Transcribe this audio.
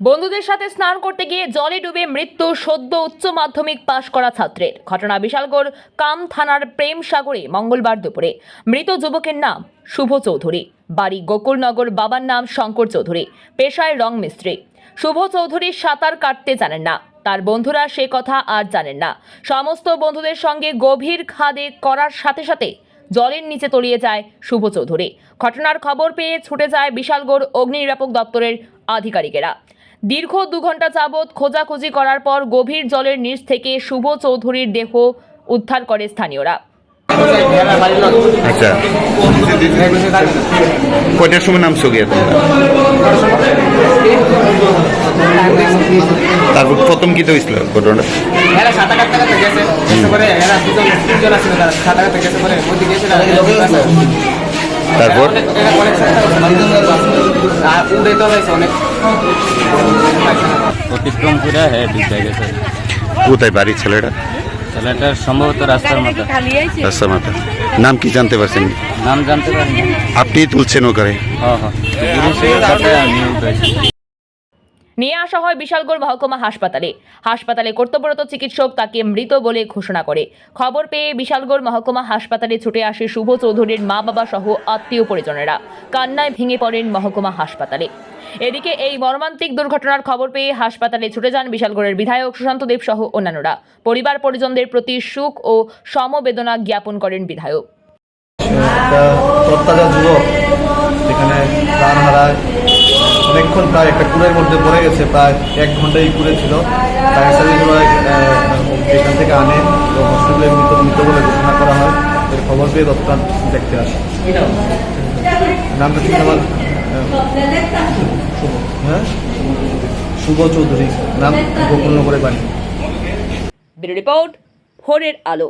বন্ধুদের সাথে স্নান করতে গিয়ে জলে ডুবে মৃত্যু সদ্য উচ্চ মাধ্যমিক পাশ করা ছাত্রের। ঘটনা বিশালগড় কাম থানার প্রেম সাগরে মঙ্গলবার দুপুরে। মৃত যুবকের নাম শুভ চৌধুরী। বাড়ি গোকুলনগর, বাবার নাম শঙ্কর চৌধুরী। পেশায় রং মিস্ত্রি। শুভ চৌধুরী সাঁতার কাটতে জানেন না। তার বন্ধুরা সে কথা আর জানেন না। সমস্ত বন্ধুদের সঙ্গে গভীর খাদে করার সাথে সাথে জলের নিচে তলিয়ে যায় শুভ চৌধুরী। ঘটনার খবর পেয়ে ছুটে যায় বিশালগড় অগ্নি নিরাপক দপ্তরের আধিকারিকেরা। দীর্ঘ দু ঘণ্টা যাবৎ খোঁজাখুঁজি করার পর গভীর জলের নিচ থেকে শুভ চৌধুরীর দেহ উদ্ধার করে স্থানীয়রা। আচ্ছা। কয়টার সময় নামছো গিয়ে তারপর প্রথম কি হয়েছিল তারপর? অনেক। অতিক্রম করে হ্যাঁ গেছে। কোথায় বাড়ি ছেলেটা? ছেলেটার সম্ভবত রাস্তার মাথা রাস্তার মাথা নাম কি জানতে পারছেন? নাম জানতে পারিনি। আপনি তুলছেন ওখানে? হ্যাঁ হ্যাঁ নিয়ে আসা হয় বিশালগড় মহকুমা হাসপাতালে। হাসপাতালে কর্তব্যরত চিকিৎসক তাকে মৃত বলে ঘোষণা করে। খবর পেয়ে বিশালগড় মহকুমা হাসপাতালে ছুটে আসে শুভ চৌধুরীর মা বাবা সহ আত্মীয় পরিজনেরা। কান্নায় ভেঙে পড়েন মহকুমা হাসপাতালে। এদিকে এই মর্মান্তিক দুর্ঘটনার খবর পেয়ে হাসপাতালে ছুটে যান বিশালগড়ের বিধায়ক সুশান্ত দেব সহ অন্যান্যরা। পরিবার পরিজনদের প্রতি সুখ ও সমবেদনা জ্ঞাপন করেন বিধায়ক। অনেকক্ষণ প্রায় একটা কুড়ের মধ্যে পড়ে গেছে প্রায় এক ঘন্টাই কুড়ে ছিল। ফায়ার সার্ভিস এখান থেকে আনে তো হসপিটালে মৃত মৃত বলে ঘোষণা করা হয় এর খবর পেয়ে তৎক্ষণাৎ দেখতে আসে। নামটা ঠিক আমার শুভ হ্যাঁ? শুভ চৌধুরী নাম গোকুলনগরে বাড়ি রিপোর্ট ভোরের আলো।